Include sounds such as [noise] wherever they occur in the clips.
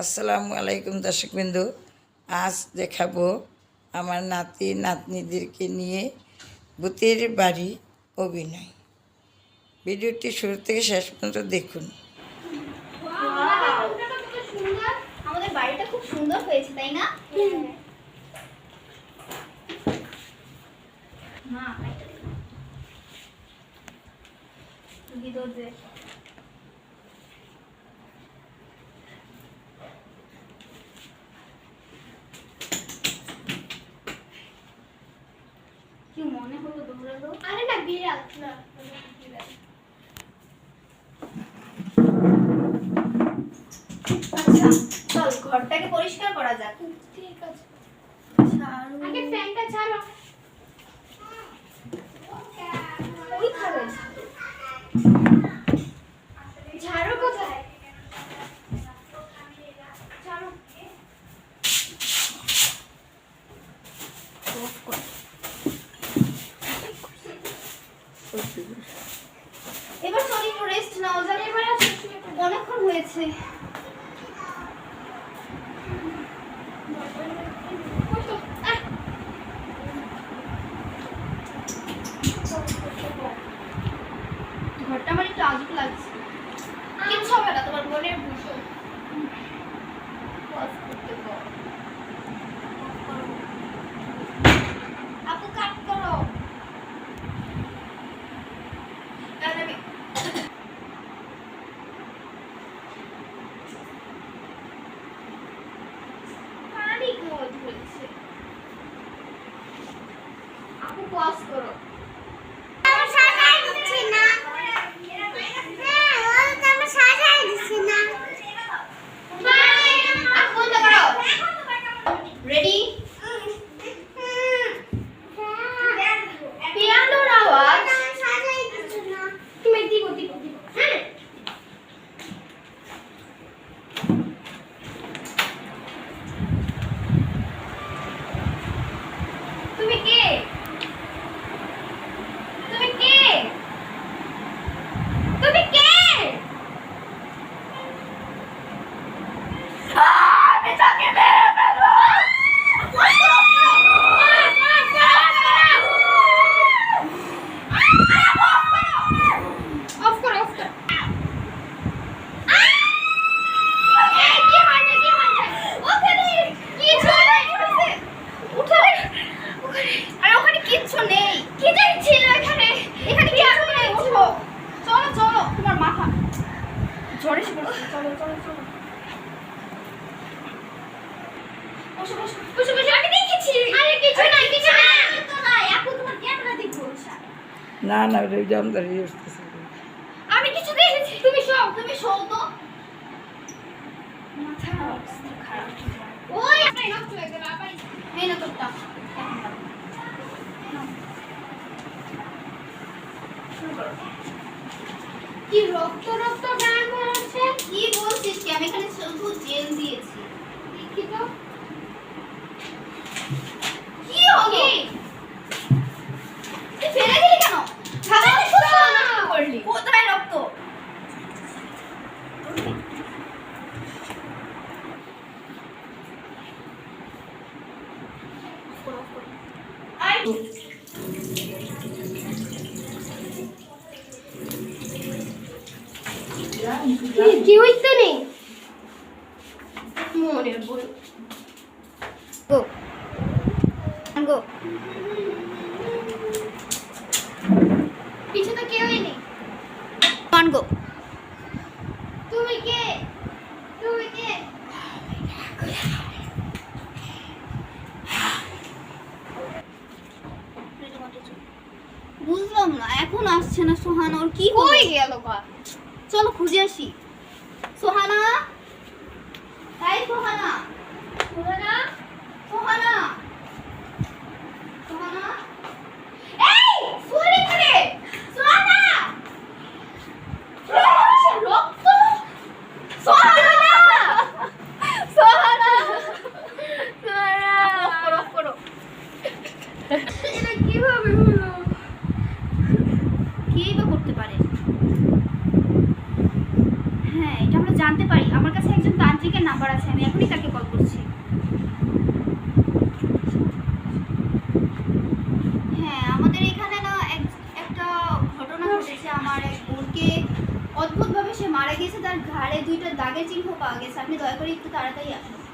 আসসালামু আলাইকুম দর্শকবিন্দু। আজ দেখাবো আমার নাতি, নাতনিদেরকে নিয়ে ভূতের বাড়ি অভিনয়। ভিডিওটি শুরু থেকে শেষ পর্যন্ত দেখুন। আমাদের বাড়িটা খুব সুন্দর হয়েছে, তাই না মা বাড়িটা দেখো। ভিতর দিয়ে। কি মনে হলো দৌড়ালো? আরে না বিড়াল না আচ্ছা চল ঘরটাকে পরিষ্কার করা যাক। ঠিক আছে। আগে ফ্যানটা ছাড়ো। let's see. আপু পজ করো আমার সাজাই দিচ্ছে না হ্যাঁ ও তো আমার সাজাই দিচ্ছে না আপু বন্ধ করো রেডি পিয়ানোর আওয়াজ আমার সাজাই দিচ্ছে না তুমি দিব দিব দিব হ্যাঁ তুমি কে তুমি কে তুমি কে আমি তোকে মেরে ফেলব অফ করো অফ করো আরে ওখানে কিচ্ছু নেই কি জানি ছিল এখানে এখানে কিচ্ছু নেই উঠো চলো চলো তোমার মাথা ঝড়ে এসে পড়েছে চলো চলো চলো বসো বসো বসো বসো আমি দেখেছি। আরে কিছু না কিছু না তো নাই আপু তোমার ক্যামেরা দেখব না না ওটা জামদারি আসতেছে আমি কিছু দেখেছি তুমি শো তুমি শো তো। মাথা অবস্থা খারাপ ওই আপনি নষ্ট হয়ে গেল আবার কি রক্ত রক্ত গান বেরোচ্ছে কি বলছিস কি? আমি এখানে শুধু জেল দিয়েছি। দেখি তো কি হলো তুই ফেলে দিলি কেন খাবার নষ্ট করলি কোথায় রক্ত আই কি হইছে নেই মনে বল গো। গো। পিছে তো কেউই নেই। পান গো? তুমি কে? তুমি কে? বুঝলাম না এখন আসছে না সোহানা ওর কি হলো? গেল গা। চলো খুঁজে আসি। সোহানা? সোহানা সোহানা সোহানা সোহানা এই সোহানা এখানে সোহানা রক্ত সোহানা সোহানা সোহানা অফ করো অফ করো এটা কীভাবে হলো কেই বা করতে পারে হ্যাঁ এটা আমরা জানতে পারি আমার নাম্বার আছে, আমি এখনই তাকে কল করছি। হ্যাঁ আমাদের এখানে না এক- একটা ঘটনা ঘটেছে। আমার এক বোনকে অদ্ভুতভাবে সে মারা গেছে তার ঘাড়ে দুইটা দাগের চিহ্ন পাওয়া গেছে। আপনি দয়া করে একটু তাড়াতাড়ি আসুন।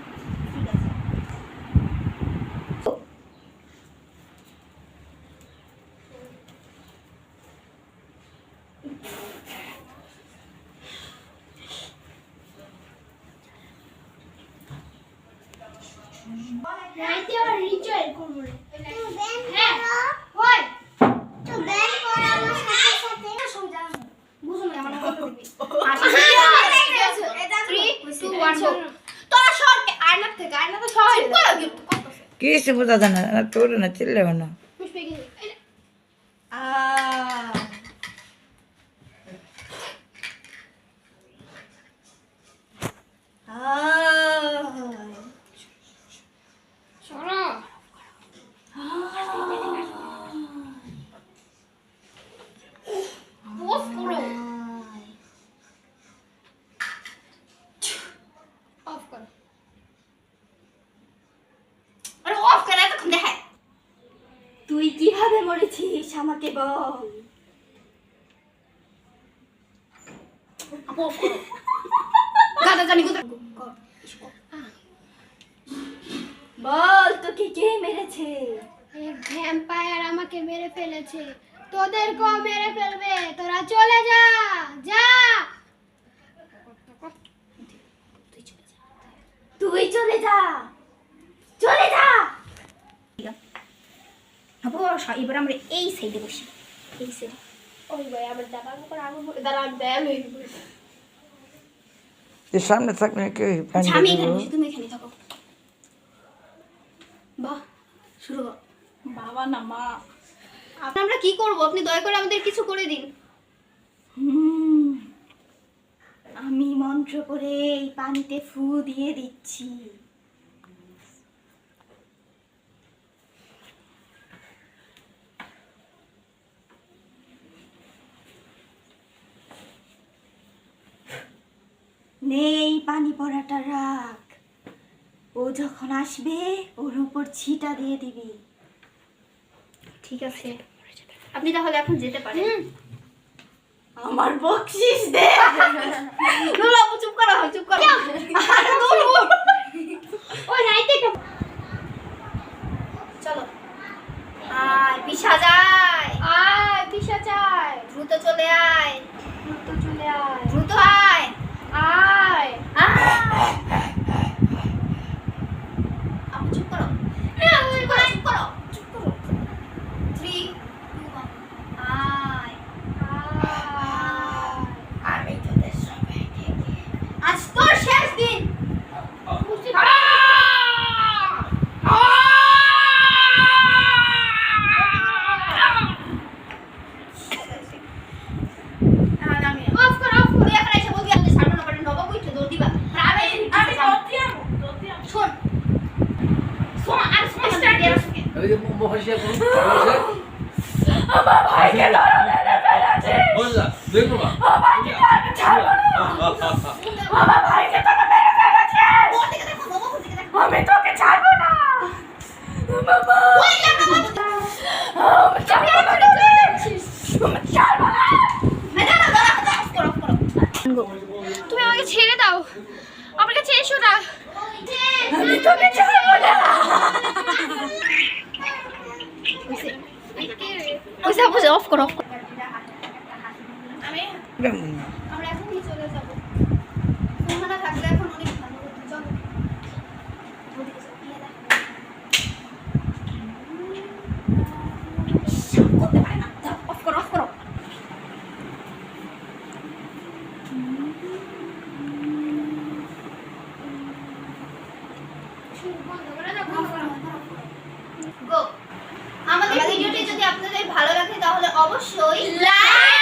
রাইতে আবার রিচুয়াল করব হ্যাঁ। তো করো আমার সাথে সাথে না, আমার কথা। কি সে বোঝা যায় না তোর না চিল্লেও না পুষ্পে গিয়ে, এই নে। সরো। Off করো। Off করো। আরে off করো, এতক্ষণ দেখায়। তুই কীভাবে মরেছিস আমাকে বল off জানি বল তোকে কে মেরেছে ভ্যাম্পায়ার আমাকে মেরে ফেলেছে তোদেরকেও মেরে ফেলবে তোরা চলে যা যা তুই চলে যা চলে যা এবার আমরা এই সাইডে বসি। এই সাইডে ওই ভাই আমার দাদা করে আগুন দাঁড়া আমি দেয়াল সামনে থাকলে কেউ আমি এখানে বসি তুমি এখানে থাকো। বাহ শুরু বাবা না মা। আমরা কি করব? আপনি দয়া করে আমাদের কিছু করে দিন। হুম, আমি মন্ত্র করে এই পানিতে ফু দিয়ে দিচ্ছি। নেই পানি পড়াটা রাখ ও যখন আসবে ওর উপর ছিটা দিয়ে দিবি। ঠিক আছে। আপনি তাহলে এখন যেতে পারেন। আমার বকশিস দে। [laughs] আপু চুপ করো চুপ করো। আরে নুরু। ও রাইতে চলো। আয় পিসা যায়। আয় পিসা চাই দ্রুত চলে আয়। দ্রুত চলে আয় আয় আয় আপু চুপ করো চুপ করো চুপ করো চুপ করো থ্রি আয় আয় আমি তোদের সবাইকে আজ তোর শেষ দিন অফ কর অফ কর এখন এসে বলবি আমাদের সামনে না পারে নবাব উঠে দৌড় দিবা আর আমি আমি শোন শোন আর শোন স্টার্ট দিয়ে আসবে ওই যে মহাশিয়া কোন আমার ভাইকে ধরো মেরে ফেলেছে! আমার ভাইকে মেরে আমি তোকে ছাড়বো না! বাবা! তুমি আমাকে ছেড়ে দাও। আমার কাছে এসো না। আমি তোকে ছাড়বো না! সব অফ করো অফ করো? আমরা এখনই চলে যাব থাকলে এখন অনেক ভালো হতো চলো ওদিকে আমাদের ভিডিওটি যদি আপনাদের ভালো লাগে তাহলে অবশ্যই লাইক